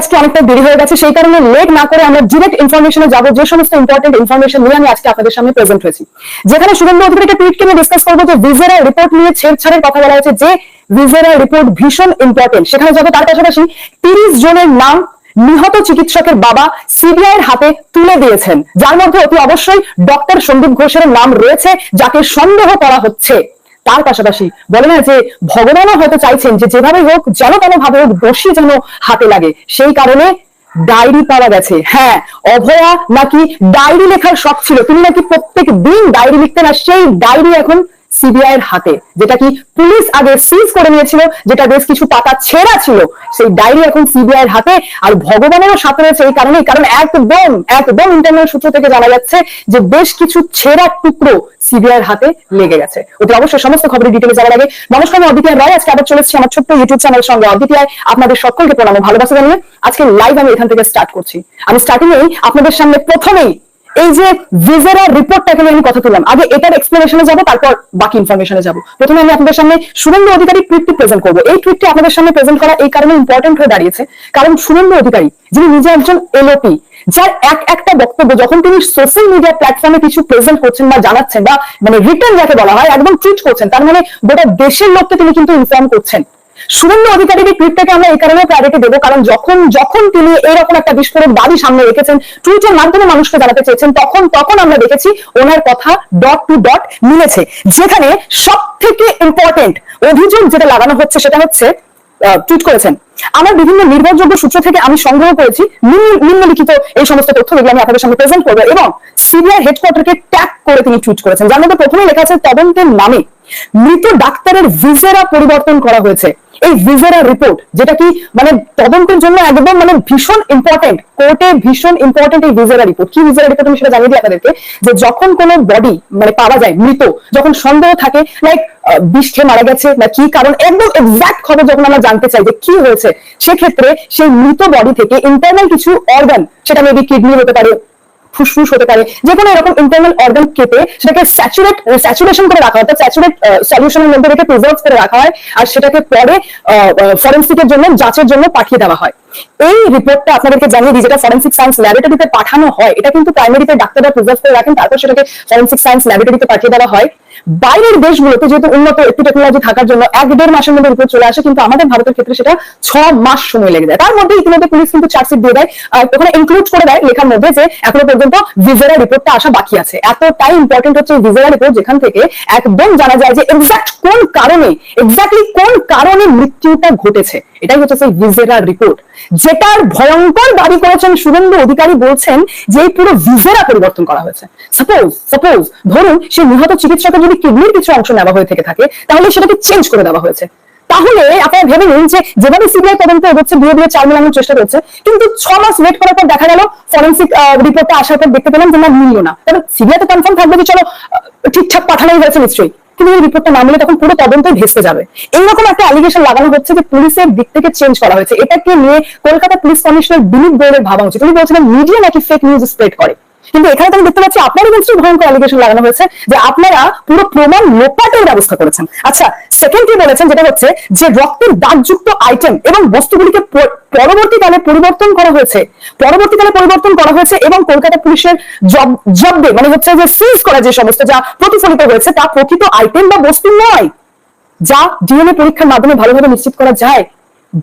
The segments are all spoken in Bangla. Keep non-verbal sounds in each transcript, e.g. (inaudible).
আজকে অনেকটা দেরি হয়ে গেছে, সেই কারণে লেট না করে আমরা ডিরেক্ট ইনফরমেশনে যাব। যে সমস্ত ইম্পর্টেন্ট ইনফরমেশন নিয়ে আমি আজকে আপনাদের সামনে প্রেজেন্ট হয়েছি। যেখানে শুভেন্দু অধিকারী একটা টুইটকে নিয়ে ডিসকাস করব যে ভিজেরা রিপোর্ট নিয়ে ছেড়ছাড়ের কথা বলা হয়েছে যে ভিজেরা রিপোর্ট ভীষণ ইম্পর্টেন্ট সেখানে যাবে তার পাশাপাশি তিরিশ জনের নাম নিহত চিকিৎসকের বাবা সিবিআই এর হাতে তুলে দিয়েছেন। যার মধ্যে অতি অবশ্যই ডক্টর সন্দীপ ঘোষের নাম রয়েছে, যাকে সন্দেহ করা হচ্ছে। তার পাশাপাশি বলে না যে ভগবানও হয়তো চাইছেন যে যেভাবে হোক, যেন কোনো ভাবে হোক দোষী যেন হাতে লাগে। সেই কারণে ডায়েরি পাওয়া গেছে। হ্যাঁ অভয়া নাকি ডায়েরি লেখার শখ ছিল। তিনি নাকি প্রত্যেক দিন ডায়েরি লিখতেন আর সেই ডায়েরি এখন সিবিআই এর হাতে, যেটা কি পুলিশ আগে সিজ করে নিয়েছিল, যেটা বেশ কিছু পাতা ছেঁড়া ছিল, সেই ডায়েরি এখন সিবিআই এর হাতে। আর ভগবানেরও সাথে রয়েছে এই কারণে কারণ একদম একদম ইন্টারনাল সূত্র থেকে জানা যাচ্ছে যে বেশ কিছু ছেঁড়া টুকরো সিবিআই এর হাতে লেগে গেছে। ওতে অবশ্যই সমস্ত খবরের ডিটেলে যাওয়ার আগে নমস্কার আমি অদ্বিতীয় রায় আজকে আবার চলেছি আমার ছোট্ট ইউটিউব চ্যানেল সঙ্গে। অদ্বিতীয় আপনাদের সকলকে প্রণাম ভালোবাসা জানিয়ে আজকে লাইভ আমি এখান থেকে স্টার্ট করছি। আমি স্টার্টিং এই আপনাদের সামনে প্রথমেই এই যে ভিজেরা রিপোর্টটাকে আমি কথা তুললাম, আগে এটার এক্সপ্লেনেশনে যাব, তারপর বাকি ইনফরমেশনে যাব। প্রথমে আমি আপনাদের সামনে সুরেন্দ্র অধিকারী টুইটটি প্রেজেন্ট করব। এই টুইটটি আপনাদের সামনে প্রেজেন্ট করা এই কারণে ইম্পর্টেন্ট হয়ে দাঁড়িয়েছে, কারণ সুরেন্দ্র অধিকারী, যিনি নিজে একজন এলওপি যার এক একটা বক্তব্য যখন তিনি সোশ্যাল মিডিয়া প্ল্যাটফর্মে কিছু প্রেজেন্ট করছেন বা জানাচ্ছেন বা মানে রিটার্ন যাকে বলা হয়, একদম টুইট করছেন, তার মানে গোটা দেশের লোককে তিনি কিন্তু ইনফর্ম করছেন। সুরেন্দ্র অধিকারীর টুইটটাকে আমরা এই কারণে প্রায়োরিটি দেবো, কারণ যখন যখন তিনি এরকম একটা বিস্ফোরক দাবি সামনে রেখেছেন, টুইটের মাধ্যমে মানুষকে জানাতে চেয়েছেন, তখন তখন আমরা দেখেছি ওনার কথা ডট টু ডট মিলেছে, যেখানে সব থেকে ইম্পর্টেন্ট অভিযোগ যেটা লাগানো হচ্ছে সেটা হচ্ছে টুইট করেছেন। আমার বিভিন্ন নির্ভরযোগ্য সূত্র থেকে আমি সংগ্রহ করেছি নিম্নলিখিত এই সমস্ত তথ্য যেগুলো আমি আপনাদের সামনে প্রেজেন্ট করব, এবং সিবিআই হেডকোয়ার্টারকে ট্যাগ করে তিনি টুইট করেছেন, যার মধ্যে প্রথমে লেখা আছে, তদন্তের নামে মৃত ডাক্তারের ভিজেরা পরিবর্তন করা হয়েছে। এই ভিজেরা রিপোর্ট যেটা কি মানে তদন্তের জন্য একদম মানে ভীষণ ইম্পর্টেন্ট কোর্টে ভীষণ ইম্পর্টেন্ট এই ভিজেরা রিপোর্ট কি ভিজেরা রিপোর্ট আমি সেটা জানিয়ে দিই আপনাদেরকে? যে যখন কোনো বডি মানে পাওয়া যায় মৃত, যখন সন্দেহ থাকে লাইক বিষ খেয়ে মারা গেছে না কি কারণ, একদম এক্সাক্ট খবর যখন আমরা জানতে চাই যে কি হয়েছে, সেক্ষেত্রে সেই মৃত বডি থেকে ইন্টারনাল কিছু অর্গান সেটা মেবি কিডনি হতে পারে ফুসফুস হতে পারে। যে কোনো এরকম ইন্টারনাল অর্গান কেটে সেটাকে স্যাচুরেট স্যাচুরেশন করে রাখা হয়, অর্থাৎ স্যাচুরেট সলিউশনের মধ্যে রেখে প্রিজার্ভ করে রাখা হয় আর সেটাকে পরে ফরেন্সিকের জন্য, যাচের জন্য পাঠিয়ে দেওয়া হয়। এই রিপোর্টটা আপনাদেরকে জানিয়ে দিই, যেটা ফরেন্সিক সায়েন্স ল্যাবরেটরিতে পাঠানো হয়, এটা কিন্তু প্রাইমারিতে ডাক্তাররা প্রিজার্ভ করে রাখেন, তারপর সেটাকে ফরেন্সিক সায়েন্স ল্যাবরেটরিতে পাঠিয়ে দেওয়া হয়। বাইরের দেশগুলোতে যেহেতু উন্নত একটু টেকনোলজি থাকার জন্য এক দেড় মাসের মধ্যে রিপোর্ট চলে আসে, কিন্তু আমাদের ভারতের ক্ষেত্রে সেটা ছ মাস সময় লেগে যায়। তার মধ্যে ইতিমধ্যে পুলিশ কিন্তু চার্জশিট দিয়ে দেয় ওখানে ইনক্লুড করে দেয় লেখার মধ্যে যে এখনও পর্যন্ত ভিজেরা রিপোর্টটা আসা বাকি আছে। এতটাই ইম্পর্টেন্ট হচ্ছে ভিজেরা রিপোর্ট যেখান থেকে একদম জানা যায় যে এক্সাক্ট কোন কারণে এক্স্যাক্টলি কোন কারণে মৃত্যুটা ঘটেছে। এটাই হচ্ছে সেই ভিজেরা রিপোর্ট যেটার ভয়ঙ্কর দাবি করেছেন শুভেন্দু অধিকারী বলছেন যে পুরো ভিজেরা পরিবর্তন করা হয়েছে। সাপোজ সাপোজ ধরুন সেই নিহত চিকিৎসকের যদি কিডনির কিছু অংশ নেওয়া হয়ে থেকে থাকে, তাহলে সেটাকে চেঞ্জ করে দেওয়া হয়েছে। তাহলে আপনারা ভেবে নিন যে যেভাবে সিবিআই তদন্ত এগোচ্ছে, ধীরে ধীরে চাল মেলানোর চেষ্টা করছে, কিন্তু ছ মাস ওয়েট করার পর দেখা গেল ফরেন্সিক রিপোর্টটা আসার পর দেখতে পেলাম যে না, মিলল না। তাহলে সিবিআই তো কনফার্ম থাকবে যে চলো ঠিকঠাক পাঠানোই হয়েছে নিশ্চয়ই। কিন্তু এই রিপোর্টটা না মিলে, তখন পুরো তদন্তই ভেসে যাবে। এইরকম একটা অ্যালিগেশন লাগানো হচ্ছে যে পুলিশের দিক থেকে চেঞ্জ করা হয়েছে। এটাকে নিয়ে কলকাতা পুলিশ কমিশনার দিলীপ গোয়েলের ভাবা উচিত। উনি বলছিলেন মিডিয়া নাকি ফেক নিউজ স্প্রেড করে। কিন্তু এখানে আমি দেখতে পাচ্ছি আপনার এগেন্স্টে ভয়ঙ্কর অ্যালিগেশন লাগানো হয়েছে যে আপনারা পুরো প্রমাণ লোপাটের ব্যবস্থা করেছেন। আচ্ছা সেকেন্ড কি বলেছেন? যেটা হচ্ছে যে রক্তের দাগযুক্ত আইটেম এবং বস্তুগুলিকে পরবর্তীকালে পরিবর্তন করা হয়েছে। পরবর্তীকালে পরিবর্তন করা হয়েছে এবং কলকাতা পুলিশের জব জব্দে মানে হচ্ছে যে সিজ করা যে সমস্ত যা প্রতিফলিত হয়েছে, তা প্রকৃত আইটেম বা বস্তু নয়, যা ডিএনএ পরীক্ষার মাধ্যমে ভালোভাবে নিশ্চিত করা যায়।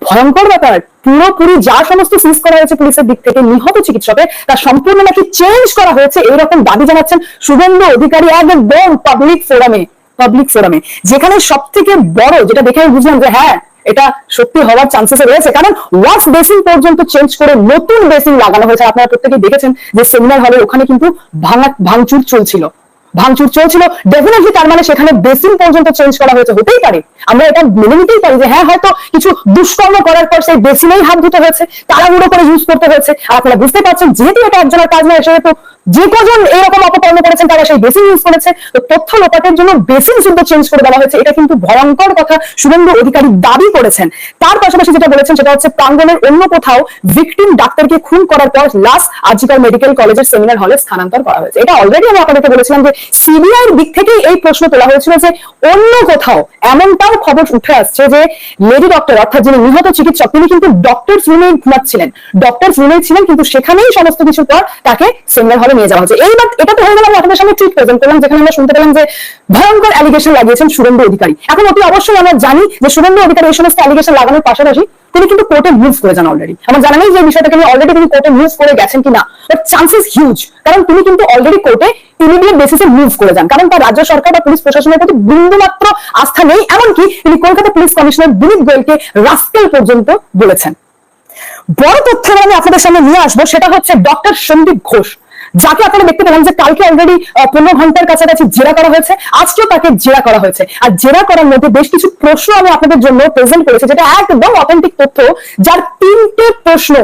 ভয়ঙ্কর ব্যাপার। পুরোপুরি যা সমস্ত সিজ করা হয়েছে পুলিশের দিক থেকে নিহত চিকিৎসকের, তা সম্পূর্ণ নাকি চেঞ্জ করা হয়েছে এরকম দাবি জানাচ্ছেন শুভেন্দু অধিকারী একদম পাবলিক ফোরামে পাবলিক ফোরামে যেখানে সব থেকে বড়, যেটা দেখে আমি বুঝলাম যে হ্যাঁ এটা সত্যি হওয়ার চান্সেস রয়েছে। কারণ ওয়াশ বেসিন পর্যন্ত চেঞ্জ করে নতুন বেসিন লাগানো হয়েছে, আপনারা প্রত্যেকে দেখেছেন যে সেমিনার হলে ওখানে কিন্তু ভাঙা, ভাঙচুর চলছিল। ভাঙচুর চলছিল। ডেফিনেটলি তার মানে সেখানে বেসিন পর্যন্ত চেঞ্জ করা হয়েছে, হতেই পারে। আমরা এটা মেনে নিতেই পারি যে হ্যাঁ হয়তো কিছু দুষ্কর্ম করার পর সেই বেসিনেই হাত ধুতে হয়েছে, তাড়াহুড়ো করে ইউজ করতে হয়েছে। আর আপনারা বুঝতে পারছেন, যেহেতু এটা একজনের কাজ নয় সেহেতু যে কজন এরকম অপকর্ম করেছেন, তারা সেই বেসিন ইউজ করেছে। তো তথ্য লোপাটের জন্য বেসিন শুদ্ধ চেঞ্জ করে দেওয়া হয়েছে। এটা কিন্তু ভয়ঙ্কর কথা শুভেন্দু অধিকারী দাবি করেছেন। তার পাশাপাশি যেটা বলেছেন, সেটা হচ্ছে প্রাঙ্গণের অন্য কোথাও ভিকটিম ডাক্তারকে খুন করার পর লাশ আজিকাল মেডিকেল কলেজের সেমিনার হলে স্থানান্তর করা হয়েছে। এটা অলরেডি আমি আপনাদেরকে বলেছিলাম যে সিবিআই দিক থেকেই এই প্রশ্ন তোলা হয়েছিল যে অন্য কোথাও এমনটাও খবর উঠে আসছে যে লেডি ডক্টর অর্থাৎ যিনি নিহত চিকিৎসক, তিনি কিন্তু ডক্টর রুমেই ঘুমাচ্ছিলেন ডক্টর রুমেই ছিলেন, কিন্তু সেখানেই সমস্ত কিছু পর তাকে সেমিনার হলে নিয়ে যাওয়া হচ্ছে এইবার এটা তো হয়ে গেল, আমি আপনাদের সামনে টুইট প্রেজেন্ট করলাম, যেখানে আমরা শুনতে পেলাম যে ভয়ঙ্কর অ্যালিগেশন লাগিয়েছেন সুরেন্দ্র অধিকারী। এখন অতি অবশ্যই আমরা জানি যে সুরেন্দ্র অধিকারী এই সমস্ত অ্যালিগেশন লাগানোর পাশাপাশি তিনি কিন্তু কোর্টে মুভ করে যান অলরেডি আমার জানা নেই যে বিষয়টাকে নিয়ে অলরেডি তিনি কোর্টে মুভ করে গেছেন কিনা বাট চান্সেস হিউজ কারণ তিনি কিন্তু অলরেডি কোর্টে ইমিডিয়েট বেসিসে মুভ করে যান। কারণ তার রাজ্য সরকার বা পুলিশ প্রশাসনের প্রতি বিন্দুমাত্র আস্থা নেই, এমনকি তিনি কলকাতা পুলিশ কমিশনার দিলীপ গোয়েলকে রাস্কেল পর্যন্ত বলেছেন। বড় তথ্য আমি আপনাদের সামনে নিয়ে আসব, সেটা হচ্ছে ডক্টর সন্দীপ ঘোষ। যাকে আপনারা দেখতে পেলেন যে কালকে অলরেডি পনেরো ঘণ্টার কাছাকাছি জেরা করা হয়েছে, আজকেও তাকে জেরা করা হয়েছে। আর জেরা করার মধ্যে বেশ কিছু প্রশ্ন আমি আপনাদের জন্য প্রেজেন্ট করেছি, যেটা একদম অথেন্টিক তথ্য, যার তিনটে প্রশ্ন,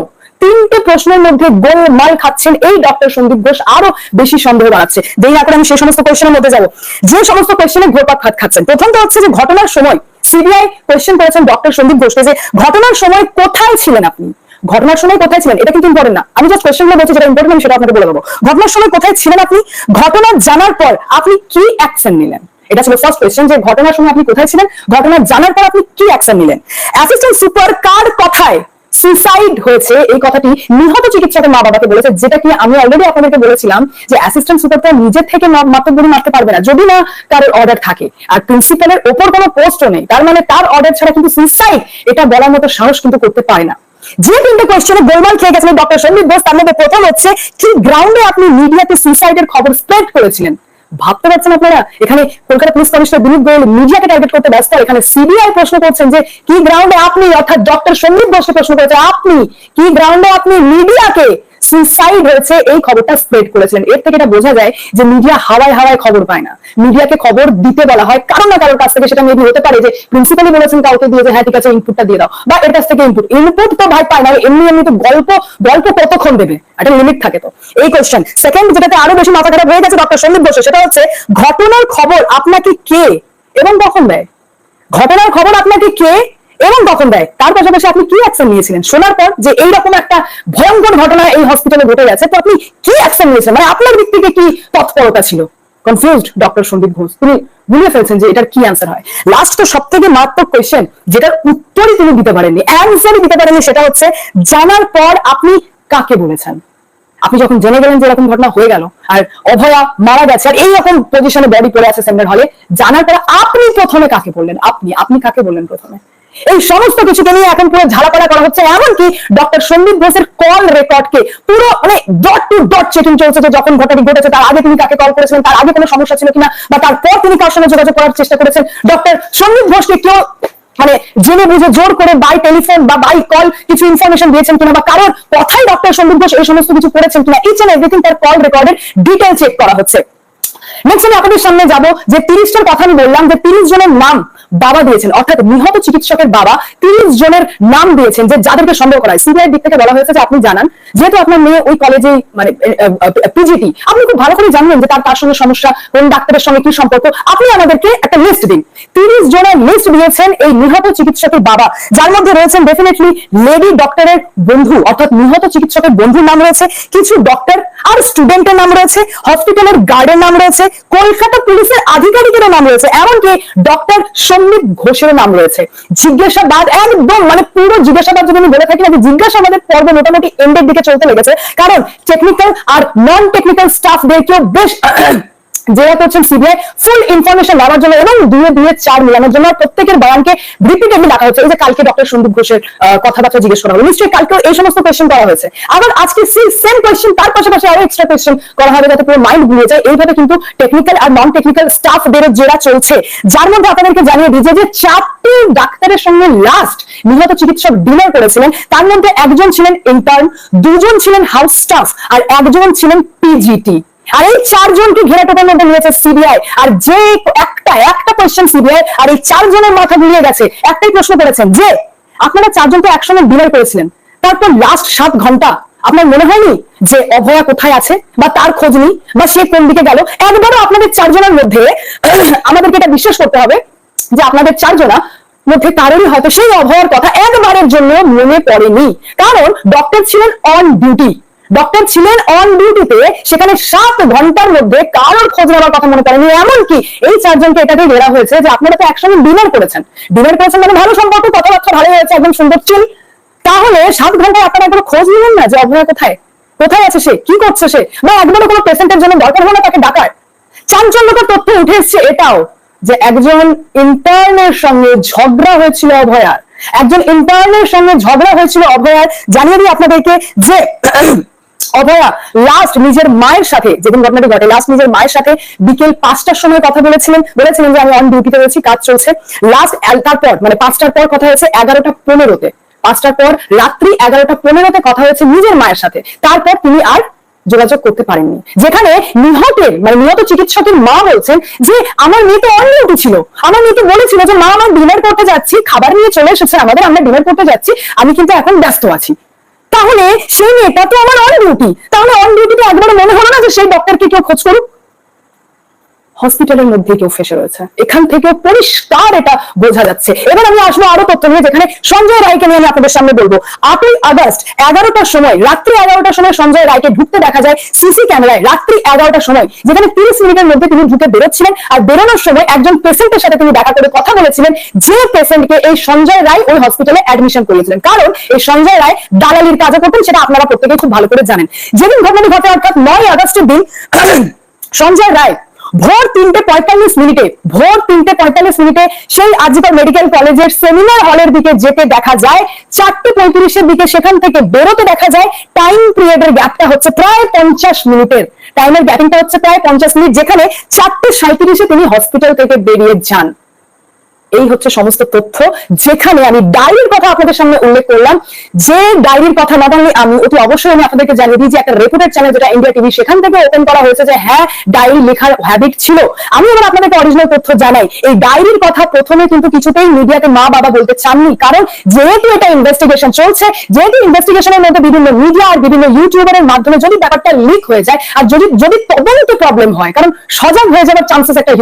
তিনটে প্রশ্নের মধ্যে গোল মাল খাচ্ছেন এই ডক্টর সন্দীপ ঘোষ, আরও বেশি সন্দেহ বাড়াচ্ছে। দেরি না করে আমি সেই সমস্ত কোয়েশনের মধ্যে যাব। যে সমস্ত কোয়েশ্চেনে ঘোরপাক খাত খাচ্ছেন। প্রথমটা হচ্ছে যে ঘটনার সময় সিবিআই কোয়েশ্চেন করেছেন ডক্টর সন্দীপ ঘোষকে যে ঘটনার সময় কোথায় ছিলেন আপনি? ঘটনার সময় কোথায় ছিলেন? এটা কিন্তু ইম্পর্টেন্ট না। আমি জাস্ট কোয়েশ্চেনগুলো বলছি, যেটা ইম্পর্টেন্ট আমি সেটা আপনাকে বলে দেবো। ঘটনার সময় কোথায় ছিলেন আপনি? ঘটনা জানার পর আপনি কি অ্যাকশন নিলেন? এটা ছিল ফার্স্ট কোয়েশ্চেন যে ঘটনার সময় আপনি কোথায় ছিলেন? ঘটনা জানার পর আপনি কি অ্যাকশন নিলেন? অ্যাসিস্ট্যান্ট সুপার কার কথায় সুসাইড হয়েছে। এই কথাটি নিহত চিকিৎসকের মা বাবাকে বলেছে, যেটা কি আমি অলরেডি আপনাদেরকে বলেছিলাম, যে অ্যাসিস্ট্যান্ট সুপার তো নিজের থেকে মাতব্বরি মারতে পারবে না, যদি না কারোর অর্ডার থাকে। আর প্রিন্সিপালের ওপর কোনো পোস্টও নেই। তার মানে তার অর্ডার ছাড়া কিন্তু সুসাইড এটা বলার মতো সাহস কিন্তু করতে পারে না। যে তিনটে কোয়েশ্চেনে গোলমাল খেয়ে গেছিলেন ডক্টর সন্দীপ বোস তার মধ্যে প্রথম হচ্ছে, কি গ্রাউন্ডে আপনি মিডিয়াতে সুইসাইডের খবর স্প্রেড করেছিলেন? ভাবতে পারছেন আপনারা? এখানে কলকাতা পুলিশ কমিশনার দিলীপ গোয়েল মিডিয়াকে টার্গেট করতে ব্যস্ত। এখানে সিবিআই প্রশ্ন করছেন যে, কি গ্রাউন্ডে আপনি, অর্থাৎ ডক্টর সন্দীপ বসে প্রশ্ন করেছেন, আপনি, কি গ্রাউন্ডে আপনি মিডিয়াকে সুইসাইড হয়েছে, এই খবরটা স্প্রেড করেছিলেন এর থেকে এটা বোঝা যায় যে মিডিয়া হাওয়ায় হাওয়ায় খবর পায় না। মিডিয়াকে খবর দিতে বলা হয় কারণ না কারোর কাছ থেকে, সেটা মেবি হতে পারে যে প্রিন্সিপালি বলেছেন কাউকে দিয়ে যে হ্যাঁ ঠিক আছে ইনপুটটা দিয়ে দাও। বা এর কাছ থেকে ইনপুট ইনপুট তো ভাই পায় না এমনি এমনি তো গল্প গল্প কতক্ষণ দেবে? একটা লিমিট থাকে তো। এই কোয়েশ্চেন সেকেন্ড যেটাতে আরও বেশি মাথা খারাপ হয়ে গেছে ডক্টর সন্দীপ বসে সেটা হচ্ছে ঘটনার খবর আপনাকে কে? এবং কখন দেয়? ঘটনার খবর আপনাকে কে এবং কখন দেয়। তার পাশাপাশি আপনি কি অ্যাকশন নিয়েছিলেন? শোনার পর যে এইরকম একটা ভয়ঙ্কর ঘটনা এই হসপিটালে ঘটে গেছে, তো আপনি কি অ্যাকশন নিয়েছেন মানে আপনার দিক থেকে কি তৎপরতা ছিল? কনফিউজড ডক্টর সন্দীপ ঘোষ, তিনি ভুলে ফেলছেন যে এটার কি অ্যান্সার হয়। লাস্ট তো সব থেকে মারাত্মক কোয়েশ্চেন যেটার উত্তরই তিনি দিতে পারেননি। অ্যান্সারই দিতে পারেননি, সেটা হচ্ছে জানার পর আপনি কাকে বলেছেন? আপনি যখন জেনে গেলেন যে এরকম ঘটনা হয়ে গেল, আর অভয়া মারা গেছে, আর এইরকম পজিশনে বডি পড়ে আছে সেমিনার হলে জানার পর আপনি প্রথমে কাকে বললেন? আপনি আপনি কাকে বললেন প্রথমে? এই সমস্ত কিছুকে নিয়ে এখন পুরো ঝালাপালা করা হচ্ছে। এমনকি ডক্টর সন্দীপ ঘোষের কল রেকর্ডকে পুরো মানে ডট টু ডট চেকিং চলছে যে যখন ঘটনাটি ঘটেছে, তার আগে তিনি কাকে কল করেছিলেন, তার আগে কোনো সমস্যা ছিল কিনা, বা তারপর তিনি কার সঙ্গে যোগাযোগ করার চেষ্টা করেছেন। ডক্টর সন্দীপ ঘোষকে কেউ মানে জেনে বুঝে জোর করে বাই টেলিফোন বা বাই কল কিছু ইনফরমেশন দিয়েছেন কিনা, বা কারোর কথাই ডক্টর সন্দীপ ঘোষ এই সমস্ত কিছু করেছেন কিনা ইচ এন্ড এভরিথিং তার কল রেকর্ডের ডিটেল চেক করা হচ্ছে। নেক্সট আমি আপনাদের সামনে যাব যে তিরিশটার কথা আমি বললাম যে তিরিশ জনের নাম বাবা দিয়েছেন, অর্থাৎ নিহত চিকিৎসকের বাবা তিরিশ জনের নাম দিয়েছেন যে যাদেরকে সন্দেহ করা হয়। সিবিআই দিক থেকে বলা হয়েছে যে আপনি জানান, যেহেতু আপনার মেয়ে ওই কলেজে মানে পিজিটি আপনি খুব ভালো করে জানবেন যে তার তার সঙ্গে সমস্যা, কোন ডাক্তারের সঙ্গে কি সম্পর্ক। আপনি আমাদেরকে একটা লিস্ট দিন। তিরিশ জনের লিস্ট দিয়েছেন এই নিহত চিকিৎসকের বাবা, যার মধ্যে রয়েছেন ডেফিনেটলি লেডি ডক্টরের বন্ধু, অর্থাৎ নিহত চিকিৎসকের বন্ধুর নাম রয়েছে, কিছু ডক্টর আর স্টুডেন্টের নাম রয়েছে হসপিটালের গার্ডের নাম রয়েছে, কলকাতা পুলিশের আধিকারিকের নাম রয়েছে, এমনকি ডক্টর সন্দীপ ঘোষের নাম রয়েছে। জিজ্ঞাসাবাদ, একদম মানে পুরো জিজ্ঞাসাবাদ যদি আমি বলে থাকি না যে জিজ্ঞাসাবাদের পর্ব মোটামুটি এন্ডের দিকে চলতে লেগেছে। কারণ টেকনিক্যাল আর নন টেকনিক্যাল স্টাফদেরকেও বেশ জেরা করছেন সিবিআই ফুল ইনফরমেশন নেওয়ার জন্য এবং দুয়ে দুয়ে চার মিলানোর জন্য প্রত্যেকের বয়ানকে রিপিটেডলি ডাকা হচ্ছে এই যে কালকে ডক্টর সন্দীপ ঘোষের কথাবার্তা জিজ্ঞেস করা হলো। নিশ্চয়ই কালকেও এই সমস্ত কোয়েশ্চেন করা হয়েছে। আবার আজকে সেই সেম কোয়েশ্চেন তার পাশাপাশি আরও এক্সট্রা কোয়েশ্চেন করা হবে যাতে পুরো মাইন্ড ঘুরে যায়। এইভাবে কিন্তু টেকনিক্যাল আর নন টেকনিক্যাল স্টাফদের জেরা চলছে। যার মধ্যে আপনাদেরকে জানিয়ে দিই যে চারটি ডাক্তারের সঙ্গে লাস্ট নিহত চিকিৎসক ডিনার করেছিলেন, তার মধ্যে একজন ছিলেন ইন্টার্ন দুজন ছিলেন হাউস স্টাফ আর একজন ছিলেন পিজিটি আর এই চারজনকে ঘেরা টোটার মধ্যে নিয়েছে সিবিআই আর যে একটা একটা কোয়েশ্চেন সিবিআই আর এই চারজনের মাথা ঘুরিয়ে গেছে। একটাই প্রশ্ন করেছেন যে, আপনারা চারজন তো একসঙ্গে ডিনার করেছিলেন। তারপর লাস্ট সাত ঘণ্টা। আপনার মনে হয়নি যে অভয়া কোথায় আছে বা তার খোঁজ নেই বা সে কোন দিকে গেল? একবারও আপনাদের চারজনের মধ্যে (clears throat) আমাদেরকে এটা বিশ্বাস করতে হবে যে আপনাদের চারজনা মধ্যে কারোরই হয়তো সেই অভয়ার কথা একবারের জন্য মনে পড়েনি। কারণ ডক্টর ছিলেন অন ডিউটি ডক্টর ছিলেন অন ডিউটিতে সেখানে সাত ঘণ্টার মধ্যে কারোর খোঁজ নেওয়ার কথা মনে করেনি এমনকি এই চারজনকে এটাকে ঘেরা হয়েছে যে আপনারা তো একসঙ্গে ডিনার করেছেন। ডিনার করেছেন মানে ভালো সম্পর্ক, কথাবার্তা ভালো হয়েছে, একদম সুন্দর চুল তাহলে সাত ঘন্টায় আপনারা একবার খোঁজ নিলেন না যে অভয়া কোথায়? কোথায় আছে সে? কি করছে সে? বা একবারও কোনো পেশেন্টের জন্য দরকার হলো না তাকে ডাকার? চাঞ্চল্যকর তথ্য উঠে এসছে এটাও যে একজন ইন্টার্নের সঙ্গে ঝগড়া হয়েছিল অভয়ার। একজন ইন্টার্নের সঙ্গে ঝগড়া হয়েছিল অভয়ার, জানিয়ে দিই আপনাদেরকে যে অভয়া লাস্ট নিজের মায়ের সাথে, যেদিন ঘটনাটি ঘটে লাস্ট নিজের মায়ের সাথে বিকেল পাঁচটার সময় কথা বলেছিলেন বলেছিলেন যে আমি অন ডিউটিতে রয়েছি, কাজ চলছে। লাস্ট তারপর মানে পাঁচটার পর কথা হয়েছে এগারোটা পনেরোতে। পাঁচটার পর রাত্রি এগারোটা পনেরোতে কথা হয়েছে নিজের মায়ের সাথে। তারপর তিনি আর যোগাযোগ করতে পারেননি। যেখানে নিহতের মানে নিহত চিকিৎসকের মা বলছেন যে, আমার মেয়ে তো অন ছিল। আমার মেয়ে তো বলেছিল যে, মা, আমার ডিনার করতে যাচ্ছি, খাবার নিয়ে চলে এসেছে আমাদের, আমরা ডিনার করতে যাচ্ছি, আমি কিন্তু এখন ব্যস্ত আছি। তাহলে সেই মেয়েটা তো আমার অন ডিউটি তাহলে অন ডিউটিতে একবার মনে হলো না যে সেই ডক্টরকে কেউ খোঁজ করুক? হসপিটালের মধ্যে কেউ ফেসে রয়েছে। এখান থেকে পরিষ্কার এটা বোঝা যাচ্ছে। এবার আমি আসব আরও তথ্য নিয়ে, যেখানে সঞ্জয় রায়কে নিয়ে আমি আপনাদের সামনে বলব। আটই আগস্ট এগারোটার সময়, রাত্রি এগারোটার সময় সঞ্জয় রায়কে ঢুকতে দেখা যায় সিসি ক্যামেরায়, রাত্রি এগারোটার সময়, যেখানে তিরিশ মিনিটের মধ্যে তিনি ঢুকে বেরোচ্ছিলেন আর বেরোনোর সময় একজন পেশেন্টের সাথে তিনি দেখা করে কথা বলেছিলেন, যে পেশেন্টকে এই সঞ্জয় রায় ওই হসপিটালে অ্যাডমিশন করিয়েছিলেন কারণ এই সঞ্জয় রায় দালালির কাজও করতেন, সেটা আপনারা প্রত্যেকেই খুব ভালো করে জানেন। যেদিন ঘটনাটি ঘটে, অর্থাৎ নয় আগস্টের দিন, সঞ্জয় রায় ভোর তিনটে পঁয়তাল্লিশ মিনিটে, ভোর তিনটে পঁয়তাল্লিশ মিনিটে সেই আজিকাল মেডিকেল কলেজের সেমিনার হলের দিকে যেতে দেখা যায়। চারটে পঁয়ত্রিশের দিকে সেখান থেকে বেরোতে দেখা যায়। টাইম পিরিয়ডের গ্যাপটা হচ্ছে প্রায় পঞ্চাশ মিনিটের। টাইমের গ্যাপিংটা হচ্ছে প্রায় পঞ্চাশ মিনিট, যেখানে চারটে সাঁত্রিশে তিনি হসপিটাল থেকে বেরিয়ে যান। এই হচ্ছে সমস্ত তথ্য। যেখানে আমি ডায়েরির কথা আপনাদের সামনে উল্লেখ করলাম। যে ডায়েরির কথা না জানলে আমি অতি অবশ্যই আমি আপনাদেরকে জানিয়ে দিই যে একটা রেপুটেড চ্যানেল যেটা ইন্ডিয়া টিভি সেখান থেকে ওপেন করা হয়েছে যে হ্যাঁ ডায়েরি লেখার হ্যাবিট ছিল। আমি এবার আপনাদেরকে অরিজিনাল তথ্য জানাই। এই ডায়েরির কথা প্রথমে কিন্তু কিছুতেই মিডিয়াতে মা বাবা বলতে চাননি। কারণ যেহেতু এটা ইনভেস্টিগেশন চলছে, যেহেতু ইনভেস্টিগেশনের মধ্যে বিভিন্ন মিডিয়া আর বিভিন্ন ইউটিউবারের মাধ্যমে যদি ব্যাপারটা লিক হয়ে যায়, আর যদি যদি তদন্তে প্রবলেম হয়, কারণ সজাগ হয়ে যাওয়ার চান্সেস একটা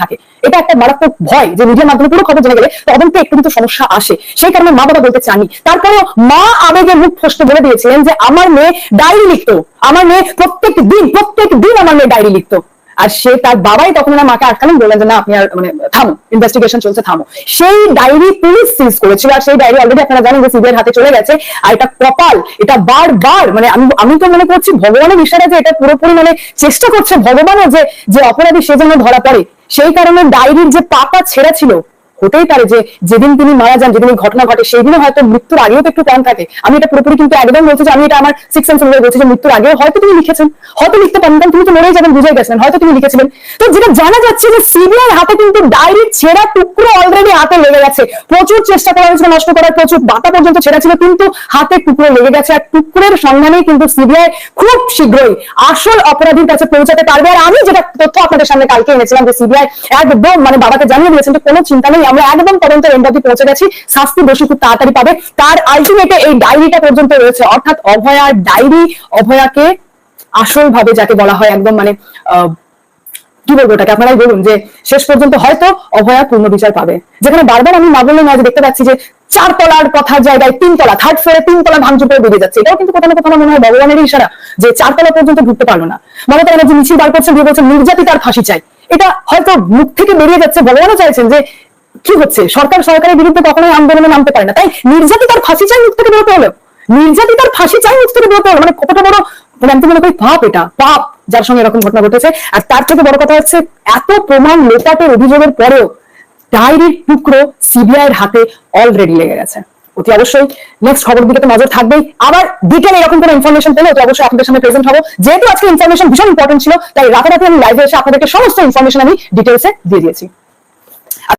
থাকে। এটা একটা মারাত্মক ভয় যে মিডিয়ার মাধ্যমে পুরো খবর জেনে গেলে তদন্তে একটু কিন্তু সমস্যা আসে। সেই কারণে মা বাবা বলতে চানি তারপরেও মা আবেগে মুখ ফসকে বলে দিয়েছিলেন যে, আমার মেয়ে ডায়েরি লিখতো। আমার মেয়ে প্রত্যেক দিন প্রত্যেক দিন আমার মেয়ে ডায়েরি লিখতো। আর সে তার বাবাই তখন ওনার মাকে আটকালেন, বললেন যে না, আপনি আর মানে থামো ইনভেস্টিগেশন চলছে, থামো। সেই ডায়েরি পুলিশ সিজ করেছিল, আর সেই ডায়েরি অলরেডি আপনারা জানেন যে সিবিআই হাতে চলে গেছে, আর এটা কপাল, এটা বার বার মানে আমি আমি তো মনে করছি ভগবানের ইশারা যে এটা পুরোপুরি মানে চেষ্টা করছে ভগবানও যে যে অপরাধী সে যেন ধরা পড়ে। সেই কারণে ডায়েরির যে পাপা ছেঁড়া ছিল হতেই পারে যে যেদিন তিনি মারা যান, যেদিন ঘটনা ঘটে সেই দিনও হয়তো মৃত্যুর আগেও তো একটু কম থাকে। আমি এটা পুরোপুরি কিন্তু একদম বলছি যে আমি এটা আমার সিক্স সেন্স অনুযায়ী বলছি যে মৃত্যুর আগেও হয়তো তিনি লিখেছেন, হয়তো লিখতে পারেন, কারণ তিনি তো মরেই যাবেন বুঝে গেছেন হয়তো তিনি লিখেছিলেন। তো যেটা জানা যাচ্ছে যে সিবিআই হাতে কিন্তু ডায়েরির ছেঁড়া টুকরো অলরেডি হাতে লেগে গেছে। প্রচুর চেষ্টা করা হয়েছিল, নষ্ট করার প্রচুর বাতা পর্যন্ত ছেঁড়া ছিল, কিন্তু হাতে টুকরো লেগে গেছে, আর টুকরের সন্ধানেই কিন্তু সিবিআই খুব শীঘ্রই আসল অপরাধীর কাছে পৌঁছাতে পারবে। আর আমি যেটা তথ্য আপনাদের সামনে কালকে এনেছিলাম যে সিবিআই একদম মানে বাবাকে জানিয়ে দিয়েছেন যে কোনো চিন্তা নেই আমরা একদম তদন্তের এন্ড অব্দি পৌঁছে গেছি। শাস্তি দোষী খুব তাড়াতাড়ি পাবে। তার আলটিমেটে এই ডায়েরিটা পর্যন্ত রয়েছে। অর্থাৎ অভয়ার ডায়েরি, অভয়াকে আসল ভাবে যাকে বলা হয় একদম মানে কি বলব ওটাকে? আপনারাই বলুন যে শেষ পর্যন্ত হয়তো অভয়া পূর্ণ বিচার পাবে। যেখানে বারবার আমি না বললে যে দেখতে পাচ্ছি যে চার তলার কথার জায়গায় তিন তলা থার্ড ফ্লোরে তিন তলা ভাঙচুর করে বেরিয়ে যাচ্ছে। এটাও কিন্তু কোথাও না কোথাও মনে হয় ভগবানের ইশারা যে চার তলা পর্যন্ত ঢুকতে পারল না। মমতা ব্যানার্জি মিছিল বার করছেন বলছেন নির্যাতিতার ফাঁসি চাই। এটা হয়তো মুখ থেকে বেরিয়ে যাচ্ছে। ভগবানও চাইছেন যে কি হচ্ছে? সরকার সরকারের বিরুদ্ধে কখনোই আন্দোলনে নামতে পারে না, তাই নির্যাতিতার ফাঁসি চাই মুখ থেকে বেরোতে হলো। নির্যাতিতার ফাঁসি চাই মুখ থেকে বেরোতে হলো মানে কতটা বড় মানে আমি মনে করি পাপ এটা, পাপ যার সঙ্গে এরকম ঘটনা ঘটেছে। আর তার থেকে বড় কথা হচ্ছে, এত প্রমাণ লোপাটের অভিযোগের পরেও ডায়েরির টুকরো সিবিআই এর হাতে অলরেডি লেগে গেছে। অতি অবশ্যই নেক্সট খবর দিকে তো নজর থাকবেই। আবার ডিটেল এরকম কোনো ইনফরমেশন পেলে অতি অবশ্যই আপনাদের সামনে প্রেজেন্ট হব। যেহেতু আজকে ইনফরমেশন ভীষণ ইম্পর্টেন্ট ছিল, তাই রাতারাতি আমি লাইভে এসে আপনাদেরকে সমস্ত ইনফরমেশন আমি ডিটেলসে দিয়ে দিয়েছি।